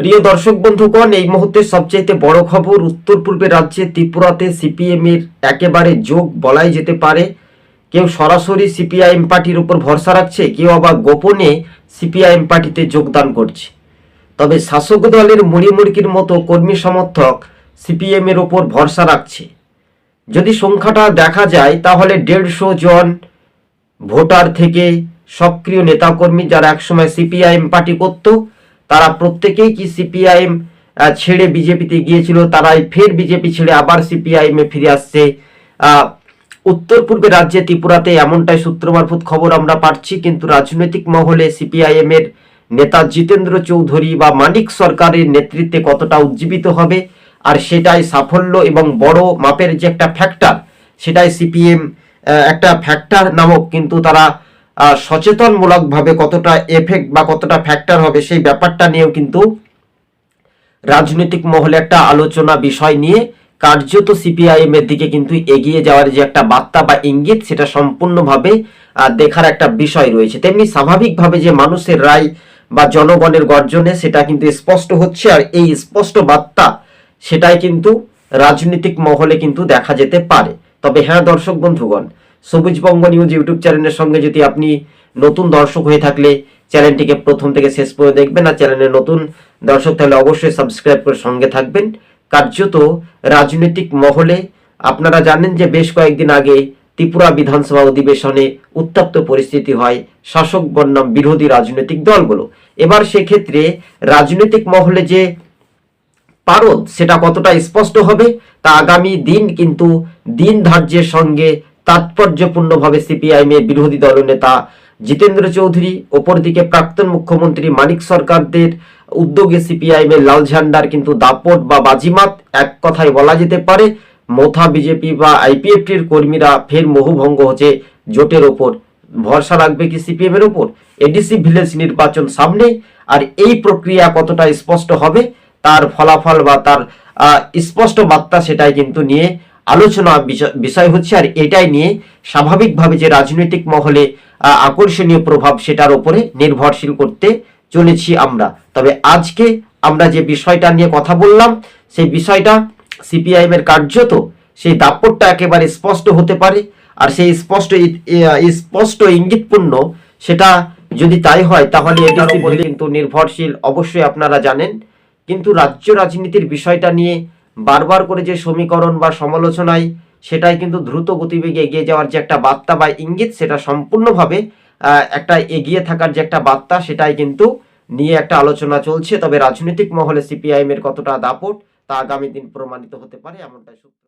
প্রিয় দর্শক বন্ধুগণ, এই মুহূর্তে সবচাইতে বড় খবর উত্তর পূর্বের রাজ্যে ত্রিপুরাতে সিপিএম এর একেবারে যোগ বলাই যেতে পারে। কেউ সরাসরি সিপিআইএম পার্টির উপর ভরসা রাখছে, কেউ আবার গোপনে সিপিআইএম পার্টিতে যোগদান করছে। তবে শাসক দলের মুড়িমুড়কির মতো কর্মী সমর্থক সিপিএম এর ওপর ভরসা রাখছে। যদি সংখ্যাটা দেখা যায়, তাহলে দেড়শো জন ভোটার থেকে সক্রিয় নেতাকর্মী যারা একসময় সিপিআইএম পার্টি করত তারা প্রত্যেকেই কি সিপিআইএম ছেড়ে বিজেপিতে গিয়েছিল? তারাই ফের বিজেপি ছেড়ে আবার সিপিআইএম ফিরে আসছে। উত্তর পূর্বে রাজ্যে ত্রিপুরাতে এমনটাই সূত্র মারফত খবর আমরা পাচ্ছি, কিন্তু রাজনৈতিক মহলে সিপিআইএম এর নেতা জিতেন্দ্র চৌধুরী বা মানিক সরকারের নেতৃত্বে কতটা উজ্জীবিত হবে, আর সেটাই সাফল্য এবং বড় মাপের যে একটা ফ্যাক্টর সেটাই সিপিএম একটা ফ্যাক্টর নামক, কিন্তু তারা সচেতনমূলকভাবে কতটা এফেক্ট বা কতটা ফ্যাক্টর হবে সেই ব্যাপারটা নিয়েও কিন্তু রাজনৈতিক মহলে একটা আলোচনা বিষয় নিয়ে কার্যত সিপিআইএম এর দিকে কিন্তু এগিয়ে যাওয়ার যে একটা বার্তা বা ইঙ্গিত, সেটা সম্পূর্ণভাবে দেখার একটা বিষয় রয়েছে। তেমনি স্বাভাবিকভাবে যে মানুষের রায় বা জনগণের গর্জনে সেটা কিন্তু স্পষ্ট হচ্ছে আর এই স্পষ্ট বার্তা, সেটাই কিন্তু রাজনৈতিক মহলে কিন্তু দেখা যেতে পারে। তবে হ্যাঁ দর্শক বন্ধুগণ সবুজ বঙ্গ নিউজ ইউটিউব চ্যানেলের সঙ্গে যদি আপনি নতুন দর্শক হয়ে থাকলে চ্যানেলটিকে প্রথম থেকে শেষ পর্যন্ত দেখবেন আর চ্যানেলের নতুন দর্শক তাহলে অবশ্যই সাবস্ক্রাইব করে সঙ্গে থাকবেন। কার্যত রাজনৈতিক মহলে আপনারা জানেন যে বেশ কয়েকদিন আগে ত্রিপুরা বিধানসভা অধিবেশনে উত্তপ্ত পরিস্থিতি হয় শাসক বনাম বিরোধী রাজনৈতিক দলগুলো। এবার সেক্ষেত্রে রাজনৈতিক মহলে যে পারদ সেটা কতটা স্পষ্ট হবে তা আগামী দিন কিন্তু দিন ধার্যের সঙ্গে তাৎপর্যপূর্ণভাবে সিপিআইএম এর বিরোধী দলনেতা জিতেন্দ্র চৌধুরী, অপরদিকে প্রাক্তন মুখ্যমন্ত্রী মানিক সরকারদের উদ্যোগে সিপিআইএম এর লাল ঝান্ডার কিন্তু দাপট বা বাজিমাত এক কথায় বলা যেতে পারে। মোথা বিজেপি বা আইপিএফটির কর্মীরা ফের মোহভঙ্গ হচ্ছে জোটের ওপর। ভরসা রাখবে কি সিপিএম এর উপর এডিসি ভিলেজ নির্বাচন সামনে, আর এই প্রক্রিয়া কতটা স্পষ্ট হবে? তার ফলাফল বা তার স্পষ্ট বার্তা সেটাই কিন্তু নিয়ে আলোচনা বিষয়- হচ্ছে, আর এটাই নিয়ে স্বাভাবিকভাবে যে রাজনৈতিক মহলে আকর্ষণীয় প্রভাব সেটার উপরে নির্ভরশীল করতে চলেছি আমরা। তবে আজকে আমরা যে বিষয়টা নিয়ে কথা বললাম, সেই বিষয়টা সিপিআইএম এর কার্যত সেই দাপটটা একেবারে স্পষ্ট হতে পারে। আর সেই স্পষ্ট স্পষ্ট ইঙ্গিতপূর্ণ সেটা যদি তাই হয়, তাহলে এটার উপরে কিন্তু নির্ভরশীল অবশ্যই আপনারা জানেন। কিন্তু রাজ্য রাজনীতির বিষয়টা নিয়ে বারবার করে যে সমীকরণ বা সমালোচনায় সেটাই কিন্তু দ্রুত গতিবেগে এগিয়ে যাওয়ার যে একটা বার্তা বা ইঙ্গিত, সেটা সম্পূর্ণভাবে একটা এগিয়ে থাকার যে একটা বার্তা, সেটাই কিন্তু নিয়ে একটা আলোচনা চলছে। তবে রাজনৈতিক মহলে সিপিআইএম এর কতটা দাপট, তা আগামী দিন প্রমাণিত হতে পারে, এমনটাই সূত্র।